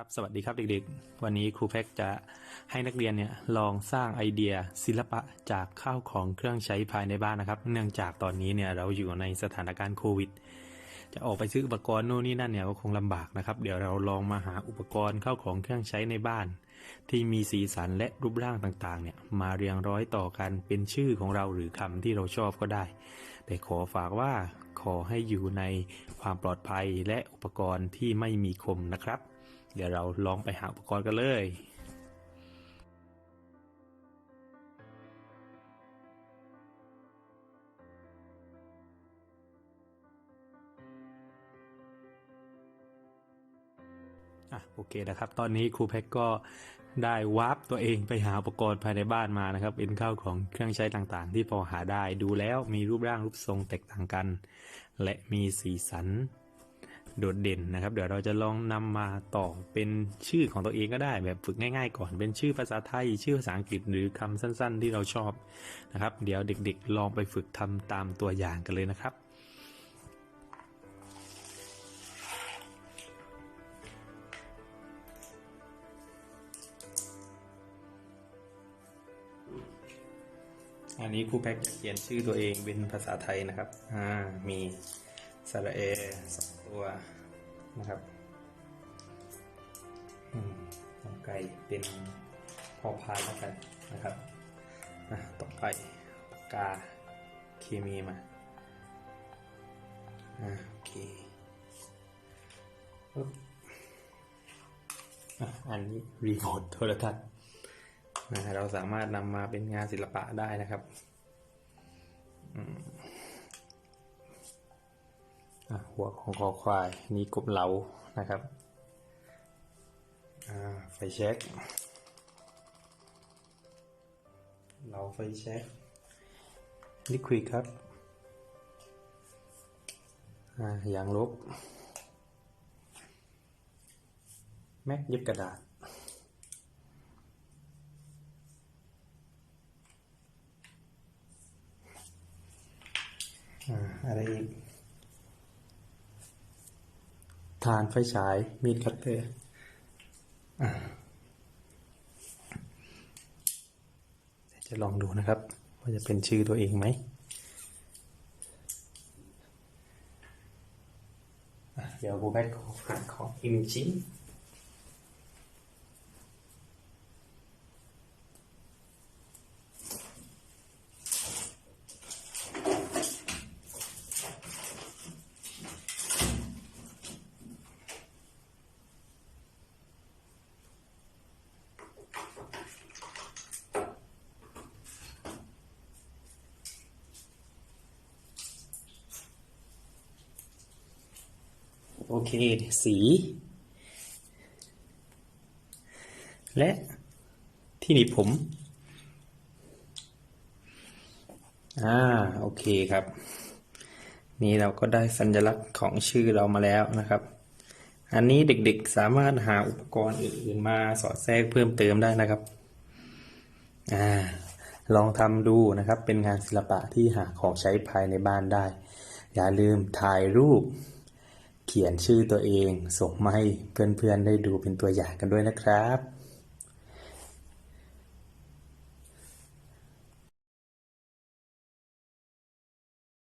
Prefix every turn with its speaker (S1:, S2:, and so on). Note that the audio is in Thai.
S1: ครับสวัสดีครับเด็กๆ วันนี้ครูแพ็กจะให้นักเรียนเนี่ยลองสร้างไอเดียศิลปะจากข้าวของเครื่องใช้ภายในบ้านนะครับ เนื่องจากตอนนี้เนี่ยเราอยู่ในสถานการณ์โควิด จะออกไปซื้ออุปกรณ์โน่นนี่นั่นเนี่ยก็คงลำบากนะครับ เดี๋ยวเราลองมาหาอุปกรณ์เข้าของเครื่องใช้ในบ้าน ที่มีสีสันและรูปร่างต่างๆ เนี่ยมาเรียงร้อยต่อกันเป็นชื่อของเราหรือคำที่เราชอบก็ได้ แต่ขอฝากว่าขอให้อยู่ในความปลอดภัยและอุปกรณ์ที่ไม่มีคมนะครับ เดี๋ยวเราลองไปหาอุปกรณ์กันเลย อะโอเคนะครับ ตอนนี้ครูแพ็กก็ได้วาร์ปตัวเองไปหาอุปกรณ์ภายในบ้านมานะครับเป็นข้าวของเครื่องใช้ต่างๆ ที่พอหาได้ดูแล้วมีรูปร่างรูปทรงแตกต่างกัน และมีสีสันโดดเด่นนะครับ เดี๋ยวเราจะลองนำมาต่อเป็นชื่อของตัวเองก็ได้แบบฝึกง่าย ๆ ก่อนเป็นชื่อภาษาไทย ชื่อภาษาอังกฤษหรือคำสั้น ๆ ที่เราชอบนะครับ เดี๋ยวเด็ก ๆ ลองไปฝึกทำตามตัวอย่างกันเลยนะครับ อันนี้ครูแพ็กจะเขียนชื่อตัวเองเป็นภาษาไทยนะครับ อ่า มีสระเอสองตัวนะครับอืมขอไก่เป็นพอพานแล้วกันนะครับอะต่อไปปากกาเคมีมาอ่าโอเคอะอันนี้รีโมทโทรทัศน์ เราสามารถนำมาเป็นงานศิลปะได้นะครับหัวของคอควายนี่กบเหลานะครับไฟแช็กเหลาไฟแช็กลิควิดครับอ่ายางลบ แม็กเย็บกระดาษ อ่าอะไรอีกฐานไฟฉาย มีดคัตเตอร์อ่าจะลองดูนะครับ ว่าจะเป็นชื่อตัวเองไหมอะเดี๋ยวบูแบ็คขอหาของอีกหนึ่งชิ้น โอเค สี และที่หนีบผม อ่า โอเคครับ นี่เราก็ได้สัญลักษณ์ของชื่อเรามาแล้วนะครับ อันนี้เด็กๆสามารถหาอุปกรณ์อื่นๆมาสอดแทรกเพิ่มเติมได้นะครับ อ่า ลองทำดูนะครับ เป็นงานศิลปะที่หาของใช้ภายในบ้านได้ อย่าลืมถ่ายรูป เขียนชื่อตัวเอง ส่งมาให้เพื่อนๆได้ดูเป็นตัวอย่างกันด้วยนะครับ